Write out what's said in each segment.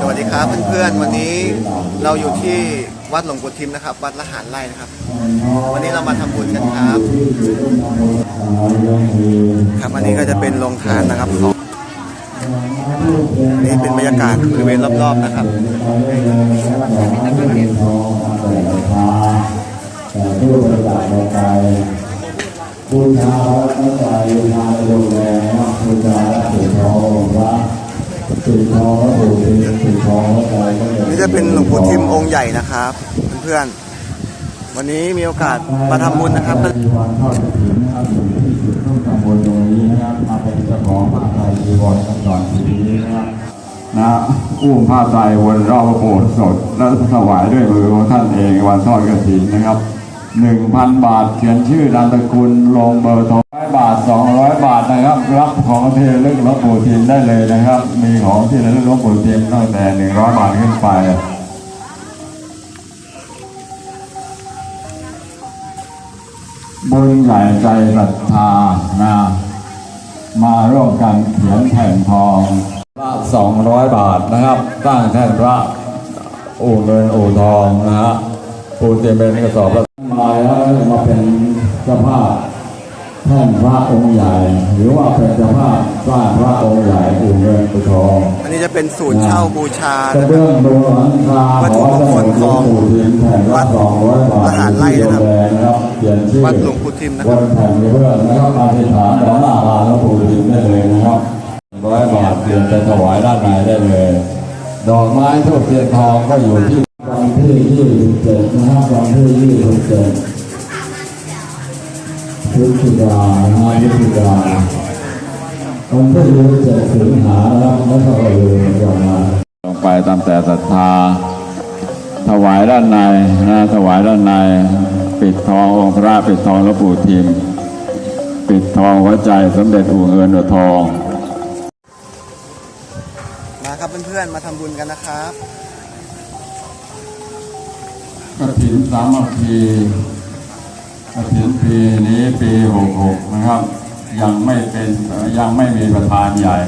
สวัสดีครับเพื่อนๆวันนี้เราอยู่ที่วัดหลวงปู่ทิมนะครับ วัดละหารไร่นะครับ วันนี้เรามาทำบุญกันครับ ครับอันนี้ก็จะเป็นโรงทานนะครับของนี่เป็นบรรยากาศบริเวณรอบๆนะครับบูชาพระไตรบูชาโรงแรมบูชา นี่จะเป็นหลวงปู่ทิมองค์ใหญ่นะครับเพื่อนๆวันนี้มีโอกาสมาทำบุญนะครับจีวรทอดกฐินนะครับอยู่ที่จุดร่วมตำบลตรงนี้นะครับมาเป็นเจ้าของผ้าไตรจีวรกันก่อนทีนี้นะครับนะอุ้มผ้าไตรวนรอบพระโบสถ์สดและถวายด้วยมือของท่านเองวันทอดกฐินนะครับ หนึ่งพันบาท เขียนชื่อนามสกุลลงเบอร์โทรร้อยบาทสองร้อยบาทนะครับ รับของที่ระลึกหลวงปู่ทิมได้เลยนะครับ มีของที่ระลึกหลวงปู่ทิมตั้งแต่หนึ่งร้อยบาทขึ้นไปบุญใหญ่ใจศรัทธานะมาร่วมกันเขียนแผ่นทองละสองร้อยบาทนะครับ ตั้งแท่นพระโอ่เงินโอ่ทองนะฮะ ปูนเตียมเป็นกระสอบละมาแล้วมาเป็นเจ้าภาพแท่นพระองค์ใหญ่ หรือว่าเป็นเจ้าภาพสร้างพระองค์ใหญ่อู่เงินอู่ทอง อันนี้จะเป็นศูนย์เช่าบูชากระนะครัเบื้บองบนหลังคาวัตถุมงคลของวัดสองร้อยบาทมหาไร่นะครับนะครับเขียนชื่อวัดหลวงปู่ทิมนะบครับนแผ่นกระเบื้องนะครับอธิษฐานต่อหน้าลานหลวงปู่ทิมได้เลยนะครับร้อยบาทเตรียมจะถวายด้านในได้เลย ดอกไม้ทูบเทียนทองก็อยู่ที่ วันที่ยี่สิบเจ็ดนะครับวันที่ยี่สิบเจ็ดพฤศจิกานะพฤศจิกายนวันที่ยี่สิบเจ็ดสิงหานะครับแล้วก็เอออย่างมาลงไปตามแต่ศรัทธา ถวายด้านในนะถวายด้านใน ปิดทององค์พระปิดทองหลวงปู่ทิม ปิดทองหัวใจสมเด็จอู่เงินอู่ทอง มาครับเพื่อนๆมาทำบุญกันนะครับ กฐินสามัคคีกฐินปีนี้ปีหกหกนะครับ ยังไม่เป็นยังไม่มีประธานใหญ่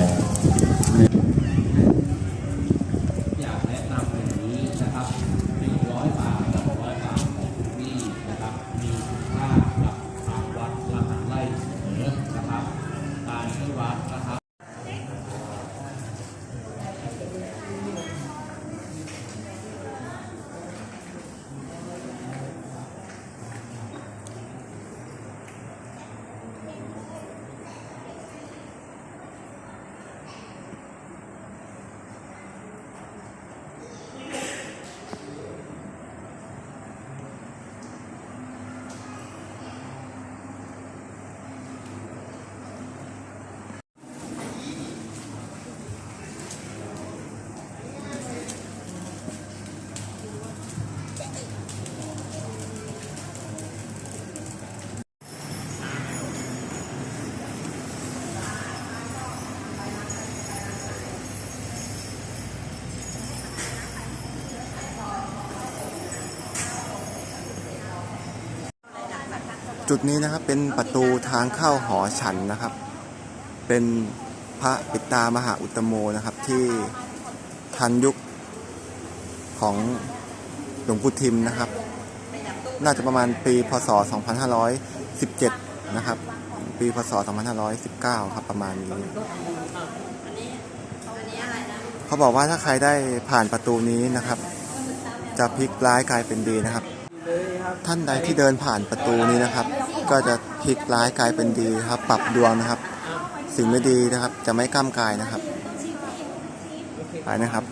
จุดนี้นะครับเป็นประตูทางเข้าหอฉันนะครับ เป็นพระปิตามหาอุตตโมนะครับที่ทันยุคของหลวงปู่ทิมนะครับ น่าจะประมาณปีพศ 2517 นะครับ ปีพศ 2519 ครับประมาณนี้เขาบอกว่าถ้าใครได้ผ่านประตูนี้นะครับ จะพลิกร้ายกลายเป็นดีนะครับ ท่านใดที่เดินผ่านประตูนี้นะครับ ก็จะพลิกร้ายกลายเป็นดีครับ ปรับดวงนะครับ สิ่งไม่ดีนะครับ จะไม่ก้ามกายนะครับไปนะครับ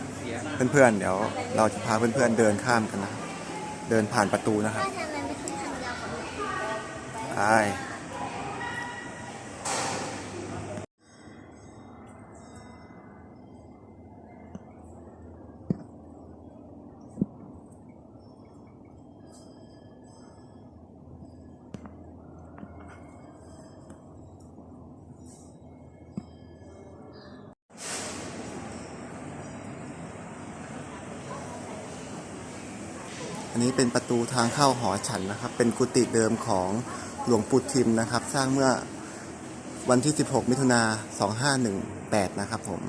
เพื่อนๆ เดี๋ยวเราจะพาเพื่อนๆเดินข้ามกันนะเดินผ่านประตูนะครับไป นนี้เป็นประตูทางเข้าหอฉันนะครับ เป็นกุฏิเดิมของหลวงปู่ทิมนะครับ สร้างเมื่อวันที่ 16 มิถุนา2518 นะครับผม